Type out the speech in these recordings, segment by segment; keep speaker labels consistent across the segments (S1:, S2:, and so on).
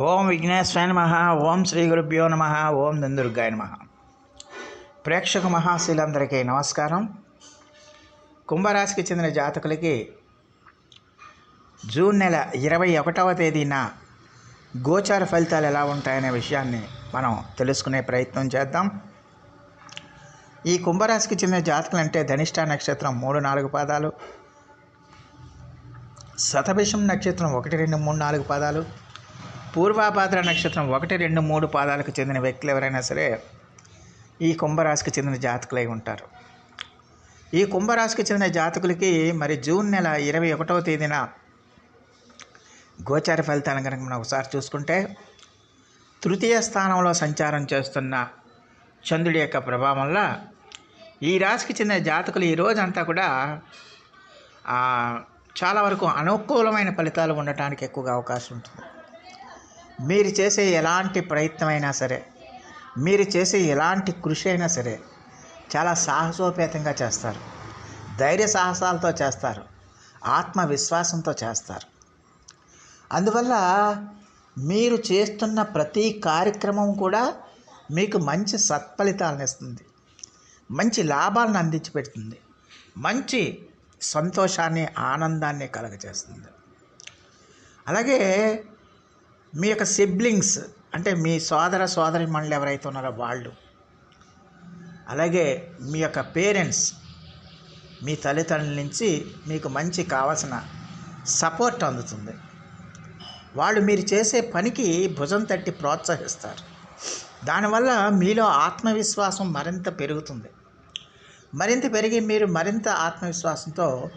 S1: ఓం విఘ్నేశ్వరాయ నమ ఓం శ్రీ గురుభ్యో నమ ఓం నందుర్గాయ నమ. ప్రేక్షక మహాశీలందరికీ నమస్కారం. కుంభరాశికి చెందిన జాతకులకి జూన్ నెల ఇరవై ఒకటవ తేదీన గోచార ఫలితాలు ఎలా ఉంటాయనే విషయాన్ని మనం తెలుసుకునే ప్రయత్నం చేద్దాం. ఈ కుంభరాశికి చెందిన జాతకులు అంటే ధనిష్ట నక్షత్రం మూడు నాలుగు పాదాలు శతభిషం నక్షత్రం ఒకటి రెండు మూడు నాలుగు పాదాలు పూర్వాభాద్ర నక్షత్రం ఒకటి రెండు మూడు పాదాలకు చెందిన వ్యక్తులు ఎవరైనా సరే ఈ కుంభరాశికి చెందిన జాతకులై ఉంటారు. ఈ కుంభరాశికి చెందిన జాతకులకి మరి జూన్ నెల ఇరవై ఒకటవ తేదీన గోచార ఫలితాలను కనుక మనం ఒకసారి చూసుకుంటే తృతీయ స్థానంలో సంచారం చేస్తున్న చంద్రుడి యొక్క ప్రభావం వల్ల ఈ రాశికి చెందిన జాతకులు ఈ రోజంతా కూడా చాలా వరకు అనుకూలమైన ఫలితాలు ఉండటానికి ఎక్కువగా అవకాశం ఉంటుంది. మీరు చేసే ఎలాంటి ప్రయత్నమైనా సరే మీరు చేసే ఎలాంటి కృషి అయినా సరే చాలా సాహసోపేతంగా చేస్తారు. ధైర్య సాహసాలతో చేస్తారు. ఆత్మవిశ్వాసంతో చేస్తారు. అందువల్ల మీరు చేస్తున్న ప్రతి కార్యక్రమం కూడా మీకు మంచి సత్ఫలితాలను ఇస్తుంది. మంచి లాభాలను అందించి పెడుతుంది మంచి సంతోషాన్ని ఆనందాన్ని కలగజేస్తుంది. అలాగే మీ యొక్క సిబ్లింగ్స్ అంటే మీ సోదర సోదరి మనులు ఎవరైతే ఉన్నారో వాళ్ళు అలాగే మీ యొక్క పేరెంట్స్ మీ తల్లిదండ్రుల నుంచి మీకు మంచి కావాల్సిన సపోర్ట్ అందుతుంది. వాళ్ళు మీరు చేసే పనికి భుజం తట్టి ప్రోత్సహిస్తారు. దానివల్ల మీలో ఆత్మవిశ్వాసం మరింత పెరుగుతుంది. మరింత పెరిగి మీరు మరింత ఆత్మవిశ్వాసంతో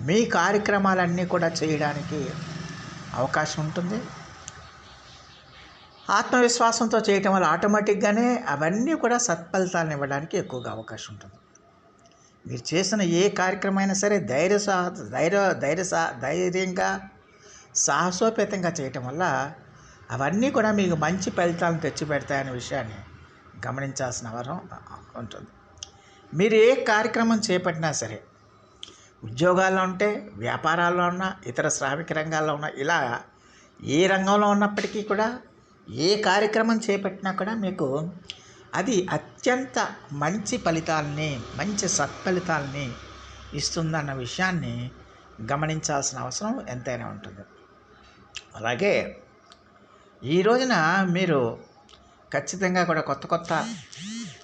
S1: మీ కార్యక్రమాలన్నీ కూడా చేయడానికి అవకాశం ఉంటుంది. ఆత్మవిశ్వాసంతో చేయటం వల్ల ఆటోమేటిక్గానే అవన్నీ కూడా సత్ఫలితాలను ఇవ్వడానికి ఎక్కువగా అవకాశం ఉంటుంది. మీరు చేసిన ఏ కార్యక్రమం అయినా సరే ధైర్య సాహ ధైర్య ధైర్య సా ధైర్యంగా సాహసోపేతంగా చేయటం వల్ల అవన్నీ కూడా మీకు మంచి ఫలితాలను తెచ్చిపెడతాయనే విషయాన్ని గమనించాల్సిన వరం ఉంటుంది. మీరు ఏ కార్యక్రమం చేపట్టినా సరే ఉద్యోగాల్లో ఉంటే వ్యాపారాల్లో ఉన్నా ఇతర శ్రామిక రంగాల్లో ఉన్నా ఇలా ఏ రంగంలో ఉన్నప్పటికీ కూడా ఏ కార్యక్రమం చేపట్టినా కూడా మీకు అది అత్యంత మంచి ఫలితాలని మంచి సత్ఫలితాలని ఇస్తుందన్న విషయాన్ని గమనించాల్సిన అవసరం ఎంతైనా ఉంటుంది. అలాగే ఈ రోజున మీరు ఖచ్చితంగా కూడా కొత్త కొత్త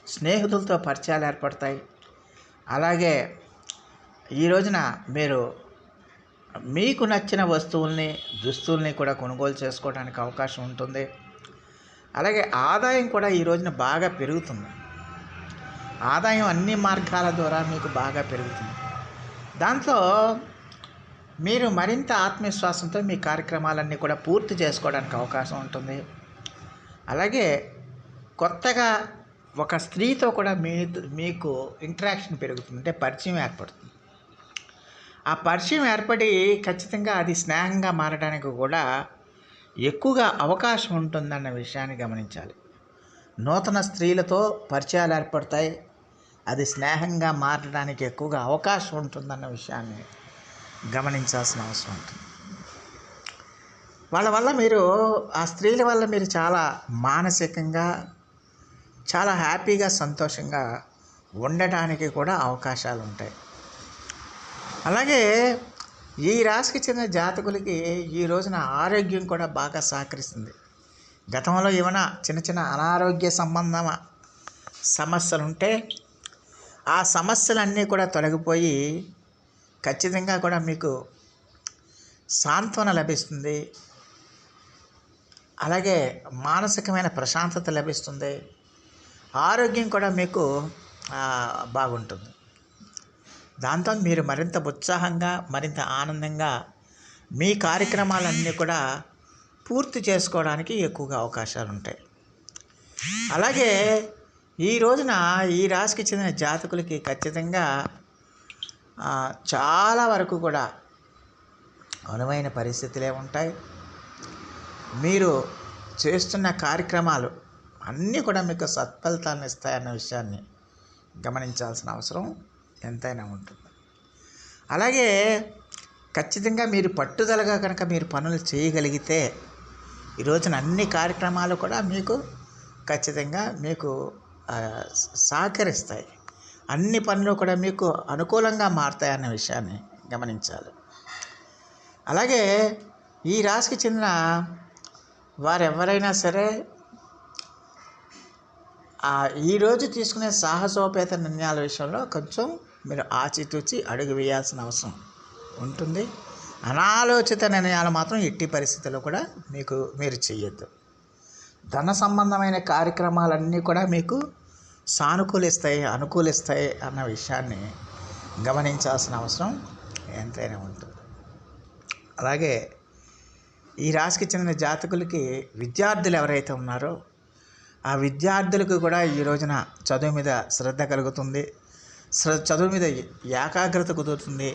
S1: స్నేహితులతో పరిచయాలు ఏర్పడతాయి. అలాగే ఈ రోజున మీరు మీకు నచ్చిన వస్తువుల్ని దుస్తుల్ని కూడా కొనుగోలు చేసుకోవడానికి అవకాశం ఉంటుంది. అలాగే ఆదాయం కూడా ఈ రోజున బాగా పెరుగుతుంది. ఆదాయం అన్ని మార్గాల ద్వారా మీకు బాగా పెరుగుతుంది. దాంతో మీరు మరింత ఆత్మవిశ్వాసంతో మీ కార్యక్రమాలన్నీ కూడా పూర్తి చేసుకోవడానికి అవకాశం ఉంటుంది. అలాగే కొత్తగా ఒక స్త్రీతో కూడా మీ మీకు ఇంటరాక్షన్ పెరుగుతుంది. అంటే పరిచయం ఏర్పడుతుంది. ఆ పరిచయం ఏర్పడి ఖచ్చితంగా అది స్నేహంగా మారడానికి కూడా ఎక్కువగా అవకాశం ఉంటుందన్న విషయాన్ని గమనించాలి. నూతన స్త్రీలతో పరిచయాలు ఏర్పడతాయి. అది స్నేహంగా మారడానికి ఎక్కువగా అవకాశం ఉంటుందన్న విషయాన్ని గమనించాల్సిన అవసరం ఉంటుంది. వాళ్ళ వల్ల మీరు ఆ స్త్రీల వల్ల మీరు చాలా మానసికంగా చాలా హ్యాపీగా సంతోషంగా ఉండటానికి కూడా అవకాశాలు ఉంటాయి. అలాగే ఈ రాశికి చెందిన జాతకులకి ఈ రోజున ఆరోగ్యం కూడా బాగా సహకరిస్తుంది. గతంలో ఏమైనా చిన్న చిన్న అనారోగ్య సంబంధ సమస్యలు ఉంటే ఆ సమస్యలన్నీ కూడా తొలగిపోయి ఖచ్చితంగా కూడా మీకు సాంత్వన లభిస్తుంది. అలాగే మానసికమైన ప్రశాంతత లభిస్తుంది. ఆరోగ్యం కూడా మీకు బాగుంటుంది. దాంతో మీరు మరింత ఉత్సాహంగా మరింత ఆనందంగా మీ కార్యక్రమాలన్నీ కూడా పూర్తి చేసుకోవడానికి ఎక్కువగా అవకాశాలు ఉంటాయి. అలాగే ఈ రోజున ఈ రాశికి చెందిన జాతకులకి ఖచ్చితంగా చాలా వరకు కూడా అనువైన పరిస్థితులే ఉంటాయి. మీరు చేస్తున్న కార్యక్రమాలు అన్నీ కూడా మీకు సత్ఫలితాలను ఇస్తాయన్న విషయాన్ని గమనించాల్సిన అవసరం. ఎంతైనా ఉంటుంది. అలాగే ఖచ్చితంగా మీరు పట్టుదలగా కనుక మీరు పనులు చేయగలిగితే ఈ రోజున అన్ని కార్యక్రమాలు కూడా మీకు ఖచ్చితంగా మీకు సహకరిస్తాయి. అన్ని పనులు కూడా మీకు అనుకూలంగా మారుతాయి అన్న విషయాన్ని గమనించాలి. అలాగే ఈ రాశికి చెందిన వారు ఎవరైనా సరే ఈరోజు తీసుకునే సాహసోపేత నిర్ణయాల విషయంలో కొంచెం మీరు ఆచితూచి అడుగు వేయాల్సిన అవసరం ఉంటుంది. అనాలోచిత నిర్ణయాలు మాత్రం ఎట్టి పరిస్థితుల్లో కూడా మీకు మీరు చేయొద్దు ధన సంబంధమైన కార్యక్రమాలన్నీ కూడా మీకు సానుకూలిస్తాయి అనుకూలిస్తాయి అన్న విషయాన్ని గమనించాల్సిన అవసరం ఎంతైనా ఉంటుంది. అలాగే ఈ రాశికి చెందిన జాతకులకి విద్యార్థులు ఎవరైతే ఉన్నారో ఆ విద్యార్థులకు కూడా ఈ రోజున చదువు మీద శ్రద్ధ కలుగుతుంది. చదువు మీద ఏకాగ్రత కుదురుతుంది.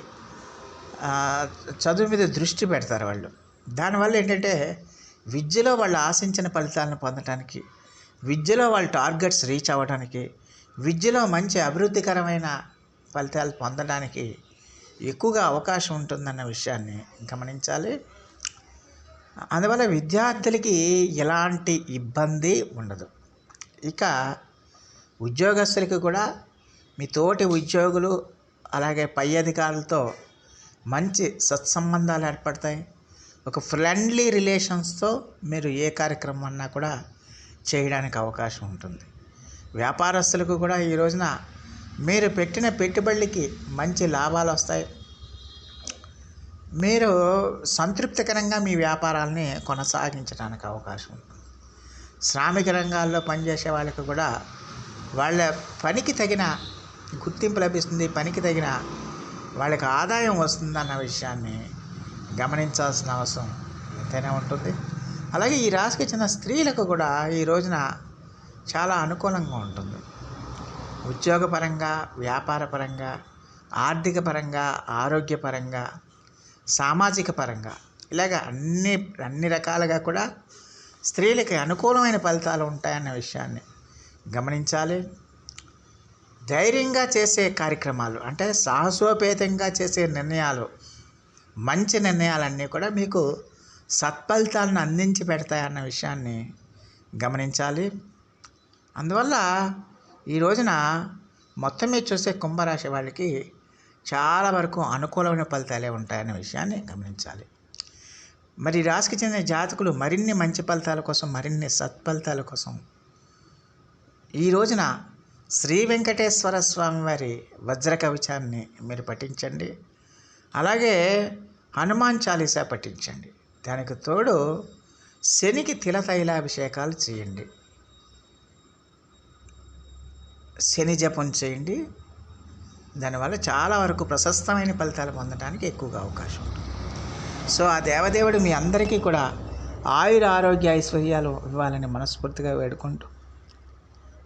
S1: చదువు మీద దృష్టి పెడతారు వాళ్ళు. దానివల్ల ఏంటంటే విద్యలో వాళ్ళు ఆశించిన ఫలితాలను పొందడానికి విద్యలో వాళ్ళ టార్గెట్స్ రీచ్ అవ్వడానికి విద్యలో మంచి అభివృద్ధికరమైన ఫలితాలు పొందడానికి ఎక్కువగా అవకాశం ఉంటుందన్న విషయాన్ని గమనించాలి. అందువల్ల విద్యార్థులకి ఎలాంటి ఇబ్బంది ఉండదు. ఇక ఉద్యోగస్తులకి కూడా మీ తోటి ఉద్యోగులు అలాగే పై అధికారులతో మంచి సత్సంబంధాలు ఏర్పడతాయి. ఒక ఫ్రెండ్లీ రిలేషన్స్తో మీరు ఏ కార్యక్రమం అన్నా కూడా చేయడానికి అవకాశం ఉంటుంది. వ్యాపారస్తులకు కూడా ఈ రోజున మీరు పెట్టిన పెట్టుబడికి మంచి లాభాలు వస్తాయి. మీరు సంతృప్తికరంగా మీ వ్యాపారాలని కొనసాగించడానికి అవకాశం ఉంటుంది. శ్రామిక రంగాల్లో పనిచేసే వాళ్ళకి కూడా వాళ్ళ పనికి తగిన గుర్తింపు లభిస్తుంది పనికి తగిన వాళ్ళకి ఆదాయం వస్తుందన్న విషయాన్ని గమనించాల్సిన అవసరం ఎంతైనా ఉంటుంది. అలాగే ఈ రాశికి చెందిన స్త్రీలకు కూడా ఈ రోజున చాలా అనుకూలంగా ఉంటుంది. ఉద్యోగపరంగా వ్యాపారపరంగా ఆర్థిక పరంగా ఆరోగ్యపరంగా సామాజిక పరంగా ఇలాగ అన్ని అన్ని రకాలుగా కూడా స్త్రీలకి అనుకూలమైన ఫలితాలు ఉంటాయన్న విషయాన్ని గమనించాలి. ధైర్యంగా చేసే కార్యక్రమాలు అంటే సాహసోపేతంగా చేసే నిర్ణయాలు మంచి నిర్ణయాలన్నీ కూడా మీకు సత్ఫలితాలను అందించి పెడతాయన్న విషయాన్ని గమనించాలి. అందువల్ల ఈ రోజున మొత్తం మీద చూసే కుంభరాశి వాళ్ళకి చాలా వరకు అనుకూలమైన ఫలితాలే ఉంటాయనే విషయాన్ని గమనించాలి. మరి రాశికి చెందిన జాతకులు మరిన్ని మంచి ఫలితాల కోసం మరిన్ని సత్ఫలితాల కోసం ఈ రోజున శ్రీ వెంకటేశ్వర స్వామి వారి వజ్ర కవచాన్ని మీరు పఠించండి. అలాగే హనుమాన్ చాలీసా పఠించండి. దానికి తోడు శనికి తిల తైలాభిషేకాలు చేయండి. శని జపం చేయండి. దానివల్ల చాలా వరకు ప్రశస్తమైన ఫలితాలు పొందడానికి ఎక్కువగా అవకాశం ఉంటుంది. సో ఆ దేవదేవుడు మీ అందరికీ కూడా ఆయుర ఆరోగ్య ఐశ్వర్యాలు ఇవ్వాలని మనస్ఫూర్తిగా వేడుకుంటూ